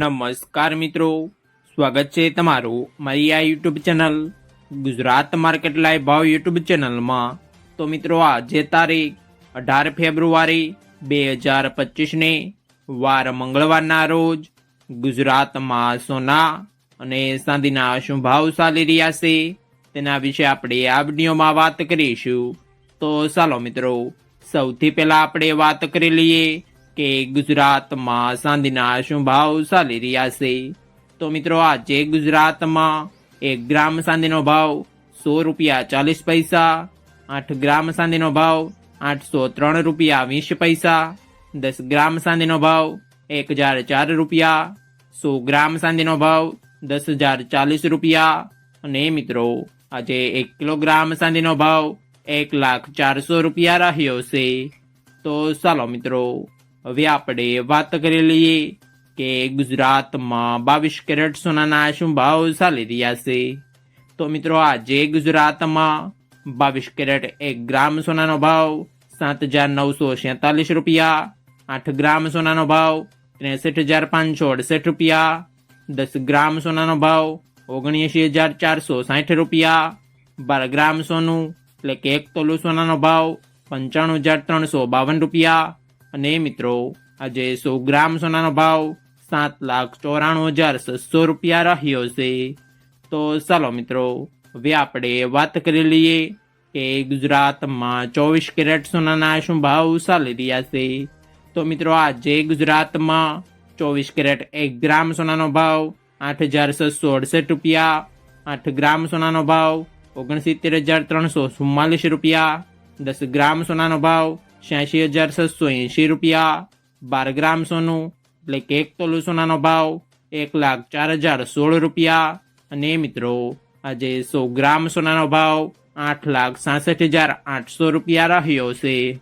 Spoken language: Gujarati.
નમસ્કાર મિત્રો. સ્વાગત છે તમારું મારી આ YouTube channel Gujarat market live ભાવ યુટ્યુબ ચેનલમાં. તો મિત્રો, આજે તારીખ અઢાર ફેબ્રુઆરી બે હજાર પચીસને વાર મંગળવારના રોજ ગુજરાતમાં સોના અને ચાંદીના શું ભાવ ચાલી રહ્યા છે તેના વિશે આપણે આ વિડીયોમાં વાત કરીશું. તો ચાલો મિત્રો, સૌથી પહેલાં આપણે વાત કરી લઈએ કે ગુજરાતમાં સાંધીના શું ભાવ ચાલી રહ્યા છે? તો મિત્રો, આજે ગુજરાતમાં એક ગ્રામ ચાંદીનો ભાવ સો રૂપિયા ચાલીસ પૈસા, આઠ ગ્રામ ચાંદીનો ભાવ આઠસો ત્રણ રૂપિયા વીસ પૈસા, દસ ગ્રામ સાંધીનો ભાવ એક હજાર ચાર રૂપિયા, સો ગ્રામ ચાંદીનો ભાવ દસ હજાર ચાલીસ રૂપિયા. અને મિત્રો, આજે એક કિલોગ્રામ સાંધીનો ભાવ એક લાખ ચારસો રૂપિયા રહ્યો છે. તો ચાલો મિત્રો હવે આપણે વાત કરી લઈએ કે ગુજરાતમાં બાવીસ કેરેટ સોનાના શું ભાવ ચાલી રહ્યા છે. તો મિત્રો, આજે ગુજરાતમાં બાવીસ કેરેટ એક ગ્રામ સોનાનો ભાવ સાત હજાર નવસો સેતાલીસ રૂપિયા, આઠ ગ્રામ સોનાનો ભાવ ત્રેસઠ હજાર પાંચસો અડસઠ રૂપિયા, દસ ગ્રામ સોનાનો ભાવ ઓગણએંશી હજાર ચારસો સાઠ રૂપિયા, બાર ગ્રામ સોનું એટલે કે એક તોલું સોનાનો ભાવ પંચાણું હજાર ત્રણસો બાવન રૂપિયા અને મિત્રો, આજે સો ગ્રામ સોનાનો ભાવ સાત લાખ ચોરાણું હજાર છસો રૂપિયા રહ્યો છે. તો ચાલો મિત્રો, હવે આપણે વાત કરી લઈએ કે ગુજરાતમાં ચોવીસ કેરેટ સોનાના શું ભાવ ચાલી રહ્યા છે. તો મિત્રો, આજે ગુજરાતમાં ચોવીસ કેરેટ એક ગ્રામ સોનાનો ભાવ આઠ હજાર છસો અડસઠ રૂપિયા, આઠ ગ્રામ સોનાનો ભાવ ઓગણસિત્તેર હજાર ત્રણસો ચુમ્માલીસ રૂપિયા, દસ ગ્રામ સોનાનો ભાવ છ્યાસી હજાર છસો એંશી રૂપિયા, બાર ગ્રામ સોનું, એટલે કે એક તોલું સોનાનો ભાવ એક લાખ ચાર હજાર સોળ રૂપિયા. અને મિત્રો, આજે સો ગ્રામ સોનાનો ભાવ આઠ લાખ સાસઠ હજાર આઠસો રૂપિયા રહ્યો છે.